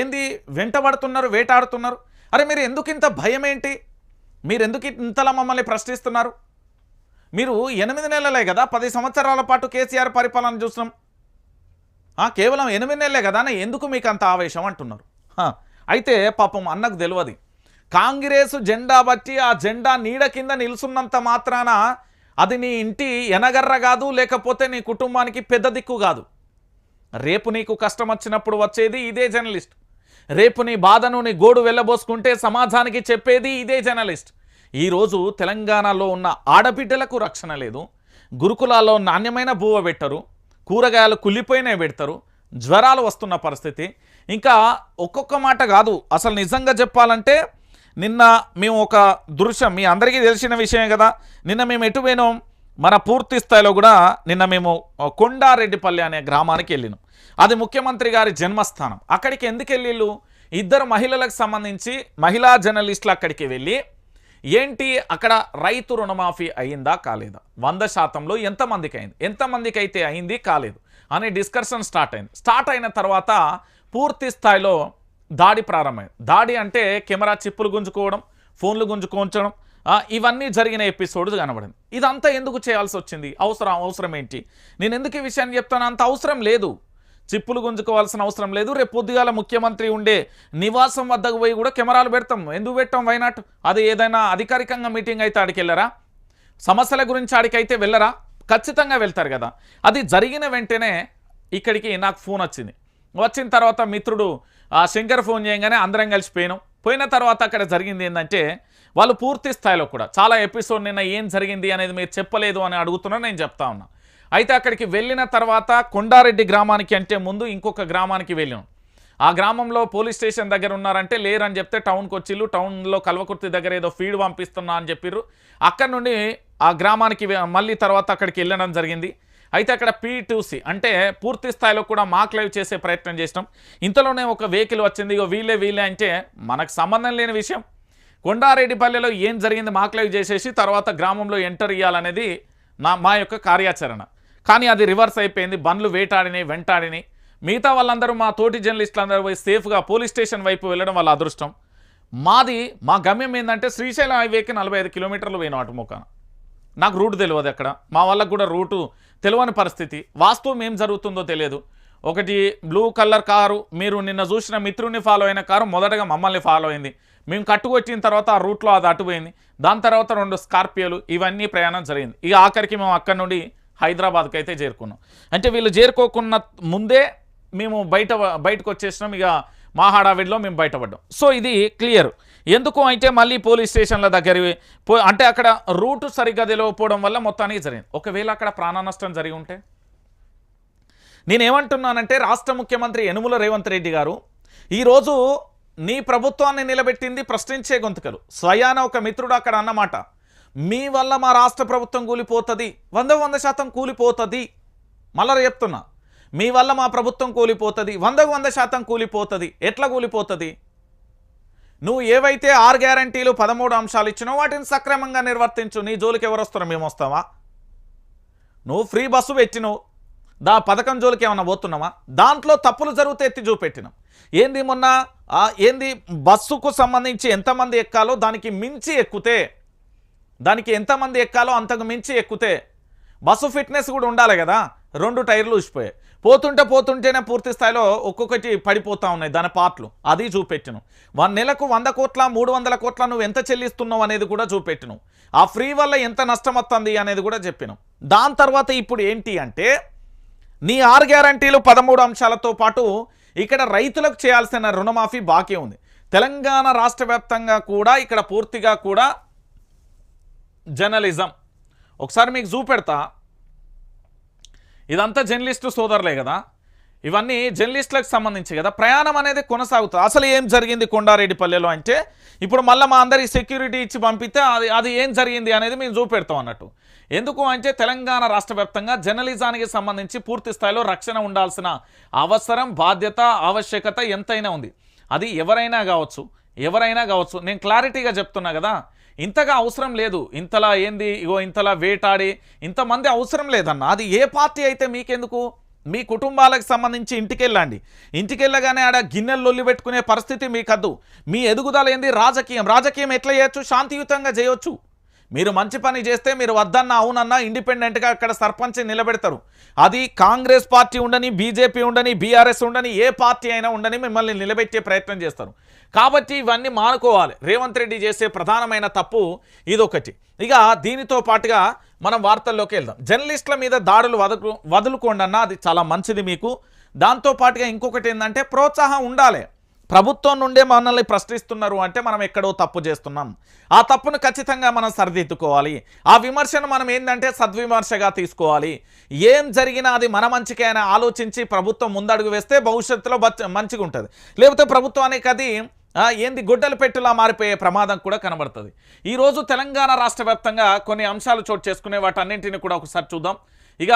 ఏంది? వెంటబడుతున్నారు వేటాడుతున్నారు. అరే మీరు ఎందుకు ఇంత భయం ఏంటి మీరు ఎందుకు ఇంతలా మమ్మల్ని ప్రశ్నిస్తున్నారు? మీరు ఎనిమిది నెలలే కదా పది సంవత్సరాల పాటు కేసీఆర్ పరిపాలన చూసినాం కేవలం ఎనిమిది నెలలే కదా అన్న ఎందుకు మీకు అంత ఆవేశం అంటున్నారు? అయితే పాపం అన్నకు తెలియదు కాంగ్రెస్ జెండా బట్టి ఆ జెండా నీడ కింద నిలుసున్నంత మాత్రాన అది నీ ఇంటి ఎనగర్ర కాదు లేకపోతే నీ కుటుంబానికి పెద్ద దిక్కు కాదు. రేపు నీకు కష్టం వచ్చినప్పుడు వచ్చేది ఇదే జర్నలిస్ట్. రేపు నీ బాధను నీ గోడు వెళ్ళబోసుకుంటే సమాజానికి చెప్పేది ఇదే జర్నలిస్ట్. ఈరోజు తెలంగాణలో ఉన్న ఆడబిడ్డలకు రక్షణ లేదు. గురుకులాల్లో నాణ్యమైన బువ్వ పెట్టరు. కూరగాయలు కుళ్ళిపోయినవి పెడతారు. జ్వరాలు వస్తున్న పరిస్థితి. ఇంకా ఒక్కొక్క మాట కాదు. అసలు నిజంగా చెప్పాలంటే నిన్న మేము ఒక దృశ్యం మీ అందరికీ తెలిసిన విషయమే కదా. నిన్న మేము ఎటు పోయినాం? మన పూర్తి స్థాయిలో కూడా నిన్న మేము కొండారెడ్డిపల్లి అనే గ్రామానికి వెళ్ళినాం. అది ముఖ్యమంత్రి గారి జన్మస్థానం. అక్కడికి ఎందుకు వెళ్ళిళ్ళు? ఇద్దరు మహిళలకు సంబంధించి మహిళా జర్నలిస్టులు అక్కడికి వెళ్ళి ఏంటి అక్కడ రైతు రుణమాఫీ అయిందా కాలేదా? వంద శాతంలో ఎంతమందికి అయింది ఎంతమందికి అయితే అయింది కాలేదు? అనే డిస్కషన్ స్టార్ట్ అయింది. స్టార్ట్ అయిన తర్వాత పూర్తి స్థాయిలో దాడి ప్రారంభమైంది. దాడి అంటే కెమెరా చిప్పులు గుంజుకోవడం ఫోన్లు గుంజుకోంచడం ఇవన్నీ జరిగిన ఎపిసోడ్ కనబడింది. ఇదంతా ఎందుకు చేయాల్సి వచ్చింది? అవసరం అవసరం ఏంటి? నేను ఎందుకు ఈ విషయాన్ని చెప్తాను? అంత అవసరం లేదు. చిప్పులు గుంజుకోవాల్సిన అవసరం లేదు. రేపు పొద్దుగాల ముఖ్యమంత్రి ఉండే నివాసం వద్దకు పోయి కూడా కెమెరాలు పెడతాం. ఎందుకు పెట్టాం? వైనాట్ అది ఏదైనా అధికారికంగా మీటింగ్ అయితే ఆడికి వెళ్ళరా? సమస్యల గురించి ఆడికైతే వెళ్ళరా? ఖచ్చితంగా వెళ్తారు కదా. అది జరిగిన వెంటనే ఇక్కడికి నాకు ఫోన్ వచ్చింది. వచ్చిన తర్వాత మిత్రుడు ఆ శంకర్ ఫోన్ చేయగానే అందరం కలిసి పోయిన తర్వాత అక్కడ జరిగింది ఏంటంటే వాళ్ళు పూర్తి స్థాయిలో కూడా చాలా ఎపిసోడ్ నిన్న ఏం జరిగింది అనేది మీరు చెప్పలేదు అని అడుగుతున్నా నేను చెప్తా ఉన్నా. అయితే అక్కడికి వెళ్ళిన తర్వాత కొండారెడ్డి గ్రామానికి అంటే ముందు ఇంకొక గ్రామానికి వెళ్ళాం. ఆ గ్రామంలో పోలీస్ స్టేషన్ దగ్గర ఉన్నారంటే లేరని చెప్తే టౌన్కి వచ్చిళ్ళు టౌన్లో కల్వకుర్తి దగ్గర ఏదో ఫీడ్ పంపిస్తున్నా అని చెప్పిర్రు. అక్కడ నుండి ఆ గ్రామానికి మళ్ళీ తర్వాత అక్కడికి వెళ్ళడం జరిగింది. అయితే అక్కడ పీటూసీ అంటే పూర్తి స్థాయిలో కూడా మాక్ లైవ్ చేసే ప్రయత్నం చేసినాం. ఇంతలోనే ఒక వెహికల్ వచ్చింది. ఇగో వీలే వీలే అంటే మనకు సంబంధం లేని విషయం. కొండారెడ్డిపల్లెలో ఏం జరిగింది? మాక్ లైవ్ చేసేసి తర్వాత గ్రామంలో ఎంటర్ ఇవ్వాలనేది నా మా యొక్క కార్యాచరణ. కానీ అది రివర్స్ అయిపోయింది. బండ్లు వేటాడినాయి వెంటాడినాయి. మిగతా వాళ్ళందరూ మా తోటి జర్నలిస్టులు అందరూ పోయి సేఫ్గా పోలీస్ స్టేషన్ వైపు వెళ్ళడం వాళ్ళ అదృష్టం. మాది మా గమ్యం ఏంటంటే శ్రీశైలం హైవేకి నలభై ఐదు కిలోమీటర్లు పోయిన అటు ముఖాన నాకు రూట్ తెలియదు అక్కడ మా వాళ్ళకు కూడా రూటు తెలియని పరిస్థితి. వాస్తవం ఏం జరుగుతుందో తెలియదు. ఒకటి బ్లూ కలర్ కారు మీరు నిన్న చూసిన మిత్రుని ఫాలో అయిన కారు మొదటగా మమ్మల్ని ఫాలో అయింది. మేము కట్టుకొచ్చిన తర్వాత ఆ రూట్లో అది అటుపోయింది. దాని తర్వాత రెండు స్కార్పియోలు ఇవన్నీ ప్రయాణం జరిగింది. ఇక ఆఖరికి మేము అక్కడి నుండి హైదరాబాద్కి అయితే చేరుకున్నాం. అంటే వీళ్ళు చేరుకోకున్న ముందే మేము బయట బయటకు వచ్చేసినాం. ఇక మా హడావిడిలో మేము బయటపడ్డాం. సో ఇది క్లియర్. ఎందుకు అయితే మళ్ళీ పోలీస్ స్టేషన్ల దగ్గర పో అంటే అక్కడ రూట్ సరిగ్గా తెలియకపోవడం వల్ల మొత్తానికి జరిగింది. ఒకవేళ అక్కడ ప్రాణ నష్టం జరిగి ఉంటే? నేనేమంటున్నానంటే రాష్ట్ర ముఖ్యమంత్రి యనుముల రేవంత్ రెడ్డి గారు ఈరోజు నీ ప్రభుత్వాన్ని నిలబెట్టింది ప్రశ్నించే గొంతుకలు. స్వయాన ఒక మిత్రుడు అక్కడ అన్నమాట. మీ వల్ల మా రాష్ట్ర ప్రభుత్వం కూలిపోతుంది. వంద వంద శాతం కూలిపోతుంది. మళ్ళీ చెప్తున్నా. మీ వల్ల మా ప్రభుత్వం కూలిపోతుంది వందకు వంద శాతం కూలిపోతుంది. ఎట్లా కూలిపోతుంది? నువ్వు ఏవైతే ఆరు గ్యారంటీలు పదమూడు అంశాలు ఇచ్చినో వాటిని సక్రమంగా నిర్వర్తించు. నీ జోలికి ఎవరు వస్తున్నా మేము వస్తావా నువ్వు ఫ్రీ బస్సు పెట్టినవు దా పథకం జోలికి ఏమన్నా పోతున్నావా దాంట్లో తప్పులు జరిగితే ఎత్తి చూపెట్టినాం. ఏంది మొన్న ఏంది బస్సుకు సంబంధించి ఎంతమంది ఎక్కాలో దానికి మించి ఎక్కితే దానికి ఎంతమంది ఎక్కాలో అంతకు మించి ఎక్కితే బస్సు ఫిట్నెస్ కూడా ఉండాలి కదా? రెండు టైర్లు ఊసిపోయాయి. పోతుంటే పోతుంటేనే పూర్తి స్థాయిలో ఒక్కొక్కటి పడిపోతూ ఉన్నాయి దాని పార్ట్లు. అది చూపెట్టును. వన్ నెలకు వంద కోట్ల మూడు వందల కోట్ల నువ్వు ఎంత చెల్లిస్తున్నావు అనేది కూడా చూపెట్టును. ఆ ఫ్రీ వల్ల ఎంత నష్టం వస్తుంది అనేది కూడా చెప్పాను. దాని తర్వాత ఇప్పుడు ఏంటి అంటే నీ ఆరు గ్యారంటీలు పదమూడు అంశాలతో పాటు ఇక్కడ రైతులకు చేయాల్సిన రుణమాఫీ బాకీ ఉంది. తెలంగాణ రాష్ట్ర వ్యాప్తంగా కూడా ఇక్కడ పూర్తిగా కూడా జర్నలిజం. ఒకసారి మీకు చూపెడతా. ఇదంతా జర్నలిస్టు సోదరులే కదా. ఇవన్నీ జర్నలిస్టులకు సంబంధించి కదా. ప్రయాణం అనేది కొనసాగుతుంది. అసలు ఏం జరిగింది కొండారెడ్డిపల్లెలో అంటే ఇప్పుడు మళ్ళీ మా అందరికి సెక్యూరిటీ ఇచ్చి పంపితే అది అది ఏం జరిగింది అనేది మేము చూపెడతాం అన్నట్టు. ఎందుకు అంటే తెలంగాణ రాష్ట్ర వ్యాప్తంగా జర్నలిజానికి సంబంధించి పూర్తి స్థాయిలో రక్షణ ఉండాల్సిన అవసరం బాధ్యత ఆవశ్యకత ఎంతైనా ఉంది. అది ఎవరైనా కావచ్చు ఎవరైనా కావచ్చు. నేను క్లారిటీగా చెప్తున్నా కదా. ఇంతగా అవసరం లేదు. ఇంతలా ఏంది? ఇగో ఇంతలా వేటాడి. ఇంతమంది అవసరం లేదన్న. అది ఏ పార్టీ అయితే మీకెందుకు? మీ కుటుంబాలకు సంబంధించి ఇంటికి వెళ్ళండి ఇంటికి వెళ్ళగానే ఆడ గిన్నెలు పెట్టుకునే పరిస్థితి మీకద్దు. మీ ఎదుగుదల ఏంది? రాజకీయం. రాజకీయం ఎట్లా చేయొచ్చు? శాంతియుతంగా చేయొచ్చు. మీరు మంచి పని చేస్తే మీరు వద్దన్నా అవునన్నా ఇండిపెండెంట్గా అక్కడ సర్పంచ్ నిలబెడతారు. అది కాంగ్రెస్ పార్టీ ఉండని బీజేపీ ఉండని బీఆర్ఎస్ ఉండని ఏ పార్టీ అయినా ఉండని మిమ్మల్ని నిలబెట్టే ప్రయత్నం చేస్తారు. కాబట్టి ఇవన్నీ మానుకోవాలి. రేవంత్ రెడ్డి చేసే ప్రధానమైన తప్పు ఇదొకటి. ఇక దీనితో పాటుగా మనం వార్తల్లోకి వెళ్దాం. జర్నలిస్టుల మీద దాడులు వదలు వదులుకోండి అన్న అది చాలా మంచిది మీకు. దాంతో పాటుగా ఇంకొకటి ఏంటంటే ప్రోత్సాహం ఉండాలి. ప్రభుత్వం నుండే మనల్ని ప్రశ్నిస్తున్నారు అంటే మనం ఎక్కడో తప్పు చేస్తున్నాం. ఆ తప్పును ఖచ్చితంగా మనం సరిదిద్దుకోవాలి. ఆ విమర్శను మనం ఏంటంటే సద్విమర్శగా తీసుకోవాలి. ఏం జరిగినా అది మన మంచికే అని ఆలోచించి ప్రభుత్వం ముందడుగు వేస్తే భవిష్యత్తులో మంచిగా ఉంటుంది లేకపోతే ప్రభుత్వానికి అది ఏంది గుడ్డలు పెట్టులా మారిపోయే ప్రమాదం కూడా కనబడుతుంది. ఈరోజు తెలంగాణ రాష్ట్ర కొన్ని అంశాలు చోటు చేసుకునే వాటన్నింటిని కూడా ఒకసారి చూద్దాం. ఇక